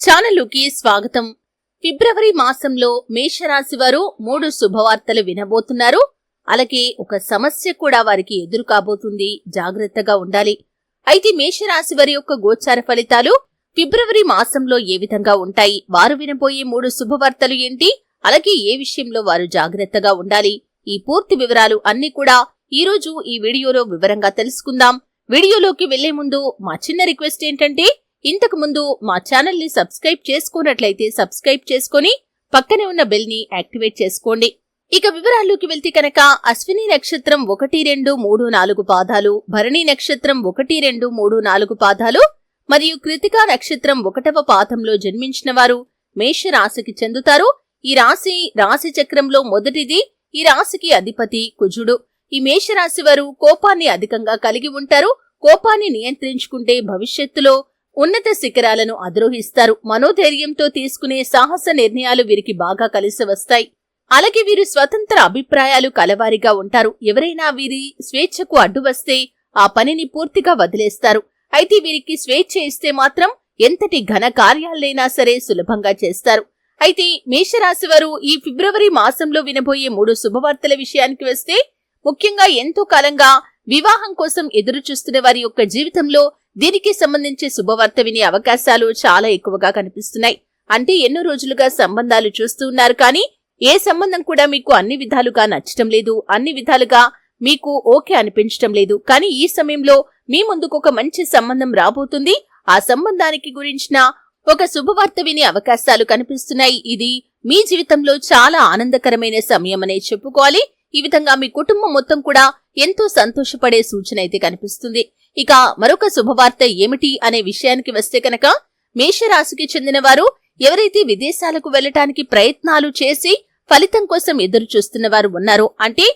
ఛానలుకి స్వాగతం. ఫిబ్రవరి మాసంలో మేషరాశి వారు మూడు శుభవార్తలు వినబోతున్నారు. అలాగే ఒక సమస్య కూడా వారికి ఎదురు కాబోతుంది జాగ్రత్తగా ఉండాలి. అయితే మేషరాశి వారి యొక్క గోచార ఫలితాలు ఫిబ్రవరి మాసంలో ఏ విధంగా ఉంటాయి? వారు వినబోయే మూడు శుభవార్తలు ఏంటి? అలాగే ఏ విషయంలో వారు జాగ్రత్తగా ఉండాలి? ఈ పూర్తి వివరాలు అన్ని కూడా ఈ రోజు ఈ వీడియోలో వివరంగా తెలుసుకుందాం. వీడియోలోకి వెళ్ళే ముందు మా చిన్న రిక్వెస్ట్ ఏంటంటే ఇంతకు ముందు మా ఛానల్ని సబ్స్క్రైబ్ చేసుకున్నట్లయితే సబ్స్క్రైబ్ చేసుకుని పక్కనే ఉన్న బెల్ని యాక్టివేట్ చేసుకోండి. ఇక వివరాల్లోకి వెళ్తే కనుక అశ్విని నక్షత్రం ఒకటి రెండు మూడు నాలుగు పాదాలు భరణి నక్షత్రం ఒకటి రెండు మూడు నాలుగు పాదాలు మరియు కృతికా నక్షత్రం ఒకటవ పాదంలో జన్మించిన వారు మేష రాశికి చెందుతారు. ఈ రాశి రాశి చక్రంలో మొదటిది ఈ రాశికి అధిపతి కుజుడు. ఈ మేషరాశి వారు కోపాన్ని అధికంగా కలిగి ఉంటారు. కోపాన్ని నియంత్రించుకుంటే భవిష్యత్తులో ఉన్నత శిఖరాలను అధిరోహిస్తారు. మనోధైర్యంతో తీసుకునే సాహస నిర్ణయాలు వీరికి బాగా కలిసి వస్తాయి. అలాగే వీరు స్వతంత్ర అభిప్రాయాలు కలవారిగా ఉంటారు. ఎవరైనా వీరి స్వేచ్ఛకు అడ్డు వస్తే ఆ పనిని పూర్తిగా వదిలేస్తారు. అయితే వీరికి స్వేచ్ఛ ఇస్తే మాత్రం ఎంతటి ఘన కార్యాలైనా సరే సులభంగా చేస్తారు. అయితే మేషరాశి వారు ఈ ఫిబ్రవరి మాసంలో వినబోయే మూడు శుభవార్తల విషయానికి వస్తే ముఖ్యంగా ఎంతో కాలంగా వివాహం కోసం ఎదురు చూస్తున్న వారి యొక్క జీవితంలో దీనికి సంబంధించి శుభవార్త వినే అవకాశాలు చాలా ఎక్కువగా కనిపిస్తున్నాయి. అంటే ఎన్నో రోజులుగా సంబంధాలు చూస్తూ ఉన్నారు కానీ ఏ సంబంధం కూడా మీకు అన్ని విధాలుగా నచ్చటం లేదు. అన్ని విధాలుగా మీకు ఓకే అనిపించటం లేదు. కానీ ఈ సమయంలో మీ ముందుకు ఒక మంచి సంబంధం రాబోతుంది. ఆ సంబంధానికి గురించిన ఒక శుభవార్త వినే అవకాశాలు కనిపిస్తున్నాయి. ఇది మీ జీవితంలో చాలా ఆనందకరమైన సమయం అనే చెప్పుకోవాలి. ఈ విధంగా మీ కుటుంబం మొత్తం కూడా ఎంతో సంతోషపడే సూచన అయితే కనిపిస్తుంది. ఇక మరొక శుభవార్త ఏమిటి అనే విషయానికి వస్తే కనుక మేషరాశికి చెందిన వారు ఎవరైతే విదేశాలకు వెళ్ళటానికి ప్రయత్నాలు చేసి ఫలితం కోసం ఎదురు చూస్తున్న వారు ఉన్నారో అంటే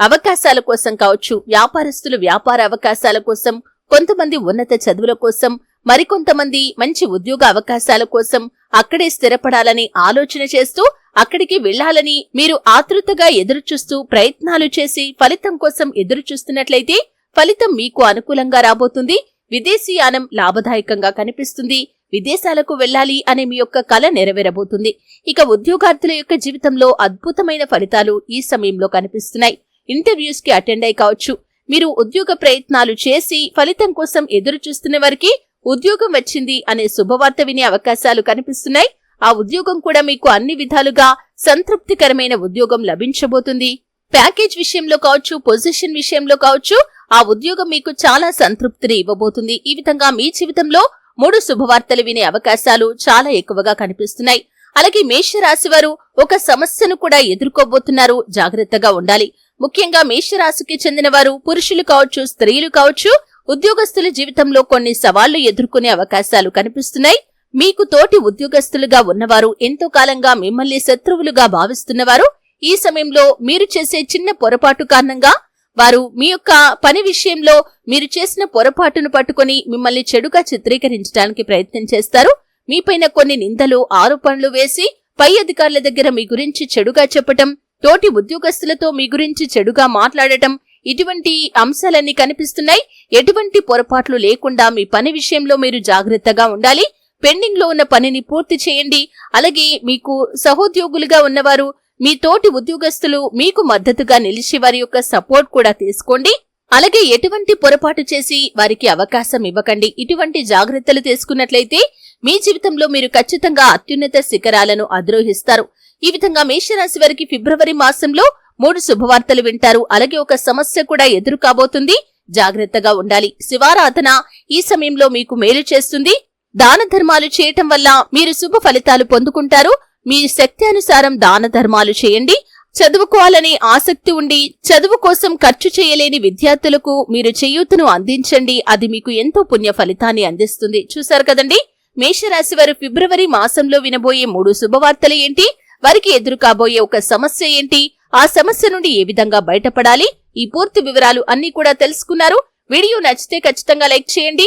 అవకాశాల కోసం కావచ్చు వ్యాపారస్తులు వ్యాపార అవకాశాల కోసం కొంతమంది ఉన్నత చదువుల కోసం మరికొంతమంది మంచి ఉద్యోగ అవకాశాల కోసం అక్కడే స్థిరపడాలని ఆలోచన చేస్తూ అక్కడికి వెళ్ళాలని మీరు ఆతృతగా ఎదురుచూస్తూ ప్రయత్నాలు చేసి ఫలితం కోసం ఎదురు చూస్తున్నట్లయితే ఫలితం మీకు అనుకూలంగా రాబోతుంది. విదేశీయానం లాభదాయకంగా కనిపిస్తుంది. విదేశాలకు వెళ్ళాలి అనే మీ యొక్క కల నెరవేరబోతుంది. ఇక ఉద్యోగార్థుల యొక్క జీవితంలో అద్భుతమైన ఫలితాలు ఈ సమయంలో కనిపిస్తున్నాయి. ఇంటర్వ్యూస్కి అటెండ్ అయి కావచ్చు. మీరు ఉద్యోగ ప్రయత్నాలు చేసి ఫలితం కోసం ఎదురు చూస్తున్న వారికి ఉద్యోగం వచ్చింది అనే శుభవార్త వినే అవకాశాలు కనిపిస్తున్నాయి. ఆ ఉద్యోగం కూడా మీకు అన్ని విధాలుగా సంతృప్తికరమైన ఉద్యోగం లభించబోతుంది. ప్యాకేజ్ విషయంలో కావచ్చు పొజిషన్ విషయంలో కావచ్చు ఆ ఉద్యోగం మీకు చాలా సంతృప్తిని ఇవ్వబోతుంది. ఈ విధంగా మీ జీవితంలో మూడు శుభవార్తలు వినే అవకాశాలు చాలా ఎక్కువగా కనిపిస్తున్నాయి. అలాగే మేషరాశి వారు ఒక సమస్యను కూడా ఎదుర్కోబోతున్నారు. జాగ్రత్తగా ఉండాలి. ముఖ్యంగా మేషరాశికి చెందిన వారు పురుషులు కావచ్చు స్త్రీలు కావచ్చు ఉద్యోగస్తుల జీవితంలో కొన్ని సవాళ్ళు ఎదుర్కొనే అవకాశాలు కనిపిస్తున్నాయి. మీకు తోటి ఉద్యోగస్తులుగా ఉన్నవారు ఎంతో కాలంగా మిమ్మల్ని శత్రువులుగా భావిస్తున్నవారు ఈ సమయంలో మీరు చేసే చిన్న పొరపాటు కారణంగా వారు మీ యొక్క పని విషయంలో మీరు చేసిన పొరపాటును పట్టుకొని మిమ్మల్ని చెడుగా చిత్రీకరించడానికి ప్రయత్నం చేస్తారు. మీపైన కొన్ని నిందలు ఆరోపణలు వేసి పై అధికారుల దగ్గర మీ గురించి చెడుగా చెప్పటం తోటి ఉద్యోగస్తులతో మీ గురించి చెడుగా మాట్లాడటం ఇటువంటి అంశాలన్నీ కనిపిస్తున్నాయి. ఎటువంటి పొరపాట్లు లేకుండా మీ పని విషయంలో మీరు జాగ్రత్తగా ఉండాలి. పెండింగ్లో ఉన్న పనిని పూర్తి చేయండి. అలాగే మీకు సహోద్యోగులుగా ఉన్నవారు మీ తోటి ఉద్యోగస్తులు మీకు మద్దతుగా నిలిచి వారి యొక్క సపోర్ట్ కూడా తీసుకోండి. అలాగే ఎటువంటి పొరపాటు చేసి వారికి అవకాశం ఇవ్వకండి. ఇటువంటి జాగ్రత్తలు తీసుకున్నట్లయితే మీ జీవితంలో మీరు ఖచ్చితంగా అత్యున్నత శిఖరాలను అధిరోహిస్తారు. ఈ విధంగా మేషరాశి వారికి ఫిబ్రవరి మాసంలో మూడు శుభవార్తలు వింటారు. అలాగే ఒక సమస్య కూడా ఎదురు కాబోతుంది జాగ్రత్తగా ఉండాలి. శివారాధన ఈ సమయంలో మీకు మేలు చేస్తుంది. దాన ధర్మాలు చేయటం వల్ల మీరు శుభ ఫలితాలు పొందుకుంటారు. మీ శక్తి అనుసారం దాన ధర్మాలు చేయండి. చదువుకోవాలని ఆసక్తి ఉండి చదువు కోసం ఖర్చు చేయలేని విద్యార్థులకు మీరు చేయూతను అందించండి. అది మీకు ఎంతో పుణ్య ఫలితాన్ని అందిస్తుంది. చూశారు కదండి? మేషరాశి వారు ఫిబ్రవరి మాసంలో వినబోయే మూడు శుభవార్తలు ఏంటి? వారికి ఎదురు కాబోయే ఒక సమస్య ఏంటి? ఆ సమస్య నుండి ఏ విధంగా బయటపడాలి? ఈ పూర్తి వివరాలు అన్ని కూడా తెలుసుకున్నారు. వీడియో నచ్చితే ఖచ్చితంగా లైక్ చేయండి.